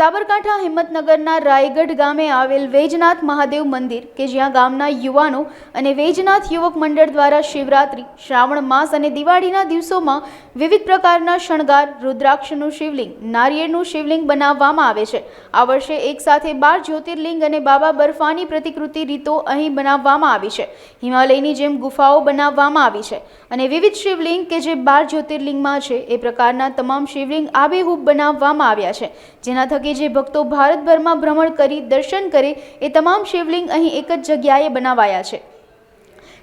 સાબરકાંઠા હિંમતનગરના રાયગઢ ગામે આવેલ વૈજનાથ મહાદેવ મંદિર, કે જ્યાં ગામના યુવાનો અને વૈજનાથ યુવક મંડળ દ્વારા શિવરાત્રિ, શ્રાવણ માસ અને દિવાળીના દિવસોમાં વિવિધ પ્રકારના શણગાર, રુદ્રાક્ષનું શિવલિંગ, નારિયેળનું શિવલિંગ બનાવવામાં આવે છે. આ વર્ષે એક સાથે બાર જ્યોતિર્લિંગ અને બાબા બર્ફાની પ્રતિકૃતિ રીતો અહીં બનાવવામાં આવી છે. હિમાલયની જેમ ગુફાઓ બનાવવામાં આવી છે. અને વિવિધ શિવલિંગ કે જે બાર જ્યોતિર્લિંગમાં છે, એ પ્રકારના તમામ શિવલિંગ આબેહૂબ બનાવવામાં આવ્યા છે. જેના થકી જે ભક્તો ભારતભરમાં ભ્રમણ કરી, દર્શન કરે, એ તમામ શિવલિંગ અહીં એક જ જગ્યાએ બનાવાયા છે.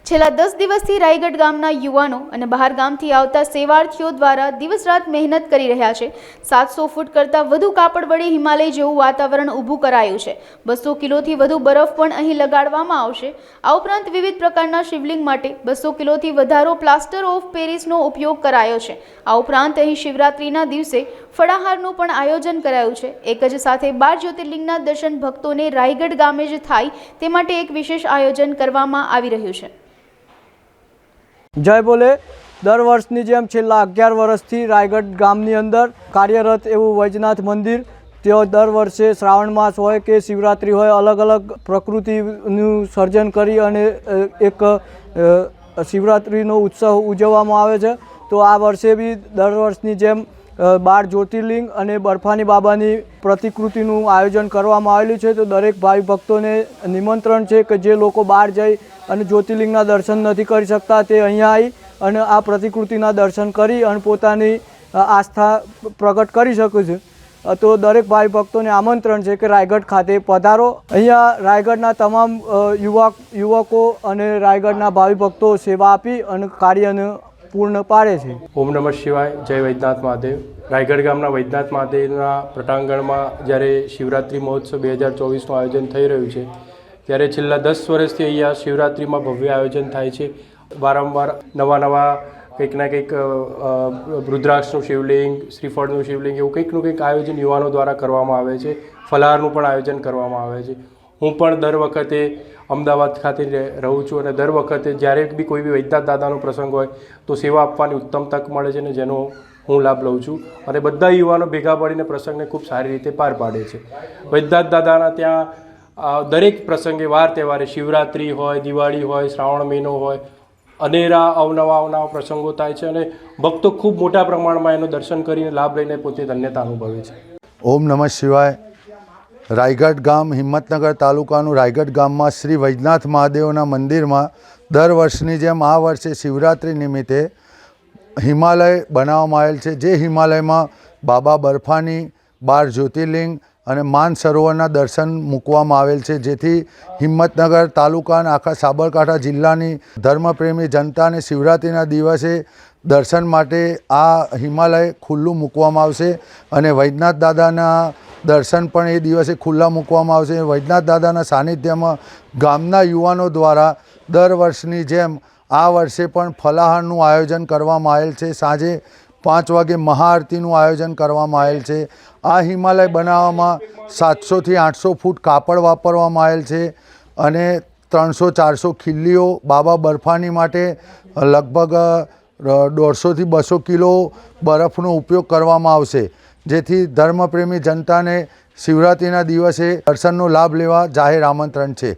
છેલ્લા દસ દિવસથી રાયગઢ ગામના યુવાનો અને બહાર ગામથી આવતા સેવાર્થીઓ દ્વારા દિવસ રાત મહેનત કરી રહ્યા છે. સાતસો ફૂટ કરતાં વધુ કાપડ વડે હિમાલય જેવું વાતાવરણ ઊભું કરાયું છે. બસો કિલોથી વધુ બરફ પણ અહીં લગાડવામાં આવશે. આ ઉપરાંત વિવિધ પ્રકારના શિવલિંગ માટે બસો કિલોથી વધારો પ્લાસ્ટર ઓફ પેરિસનો ઉપયોગ કરાયો છે. આ ઉપરાંત અહીં શિવરાત્રિના દિવસે ફળાહારનું પણ આયોજન કરાયું છે. એક જ સાથે બાર જ્યોતિર્લિંગના દર્શન ભક્તોને રાયગઢ ગામે જ થાય તે માટે એક વિશેષ આયોજન કરવામાં આવી રહ્યું છે. જય બોલે. દર વર્ષની જેમ છેલ્લા અગિયાર વર્ષથી રાયગઢ ગામની અંદર કાર્યરત એવું વૈજનાથ મંદિર તેઓ દર વર્ષે શ્રાવણ માસ હોય કે શિવરાત્રિ હોય, અલગ અલગ પ્રકૃતિનું સર્જન કરી અને એક શિવરાત્રિનો ઉત્સવ ઉજવવામાં આવે છે. તો આ વર્ષે બી દર વર્ષની જેમ બાર જ્યોતિર્લિંગ અને બરફાની બાબાની પ્રતિકૃતિનું આયોજન કરવામાં આવેલું છે. તો દરેક ભાઈ ભક્તોને નિમંત્રણ છે કે જે લોકો બહાર જઈ અને જ્યોતિર્લિંગના દર્શન નથી કરી શકતા તે અહીંયા આવી અને આ પ્રતિકૃતિના દર્શન કરી અને પોતાની આસ્થા પ્રગટ કરી શકે છે. તો દરેક ભાઈ ભક્તોને આમંત્રણ છે કે રાયગઢ ખાતે પધારો. અહીંયા રાયગઢના તમામ યુવક યુવકો અને રાયગઢના ભાવિ ભક્તો સેવા આપી અને કાર્યને પૂર્ણ પાડે છે. ઓમ નમઃ શિવાય. જય વૈદ્યનાથ મહાદેવ. રાયગઢ ગામના વૈદ્યનાથ મહાદેવના પ્રટાંગણમાં જ્યારે શિવરાત્રિ મહોત્સવ બે હજાર ચોવીસનું આયોજન થઈ રહ્યું છે, ત્યારે છેલ્લા દસ વર્ષથી અહીંયા શિવરાત્રિમાં ભવ્ય આયોજન થાય છે. વારંવાર નવા નવા કંઈક ના કંઈક રુદ્રાક્ષનું શિવલિંગ, શ્રીફળનું શિવલિંગ એવું કંઈકનું કંઈક આયોજન યુવાનો દ્વારા કરવામાં આવે છે. ફલાહારનું પણ આયોજન કરવામાં આવે છે. હું પણ દર વખતે અમદાવાદ ખાતે રહે- છું અને દર વખતે જ્યારે બી કોઈ બી વૈદ્યનાથ દાદાનો પ્રસંગ હોય તો સેવા આપવાની ઉત્તમ તક મળે છે અને જેનો હું લાભ લઉં છું. અને બધા યુવાનો ભેગા મળીને પ્રસંગને ખૂબ સારી રીતે પાર પાડે છે. વૈદ્યનાથ દાદાના ત્યાં દરેક પ્રસંગે વાર તહેવારે શિવરાત્રિ હોય, દિવાળી હોય, શ્રાવણ મહિનો હોય, અનેરા અવનવા અવનવા પ્રસંગો થાય છે અને ભક્તો ખૂબ મોટા પ્રમાણમાં એનો દર્શન કરીને લાભ લઈને પોતે ધન્યતા અનુભવે છે. ઓમ નમઃ શિવાય. રાયગઢ ગામ હિંમતનગર તાલુકાનું રાયગઢ ગામમાં શ્રી વૈજનાથ મહાદેવના મંદિરમાં દર વર્ષની જેમ આ વર્ષે શિવરાત્રિ નિમિત્તે હિમાલય બનાવવામાં આવેલ છે. જે હિમાલયમાં બાબા બર્ફાની, બાર જ્યોતિર્લિંગ અને માન સરોવરના દર્શન મૂકવામાં આવેલ છે. જેથી હિંમતનગર તાલુકા અને આખા સાબરકાંઠા જિલ્લાની ધર્મપ્રેમી જનતાને શિવરાત્રિના દિવસે દર્શન માટે આ હિમાલય ખુલ્લું મૂકવામાં આવશે અને વૈદ્યનાથ દાદાના દર્શન પણ એ દિવસે ખુલ્લા મૂકવામાં આવશે. વૈદ્યનાથ દાદાના સાનિધ્યમાં ગામના યુવાનો દ્વારા દર વર્ષની જેમ આ વર્ષે પણ ફલાહારનું આયોજન કરવામાં આવેલ છે. સાંજે પાંચ વાગે મહાઆરતીનું આયોજન કરવામાં આવેલ છે. આ હિમાલય બનાવવામાં સાતસોથી આઠસો ફૂટ કાપડ વાપરવામાં આવેલ છે અને ત્રણસો ચારસો ખીલ્લીઓ બાબા બર્ફાની માટે લગભગ દોઢસોથી બસો કિલો બરફનો ઉપયોગ કરવામાં આવશે. જેથી ધર્મપ્રેમી જનતાને શિવરાત્રિના દિવસે દર્શનનો લાભ લેવા જાહેર આમંત્રણ છે.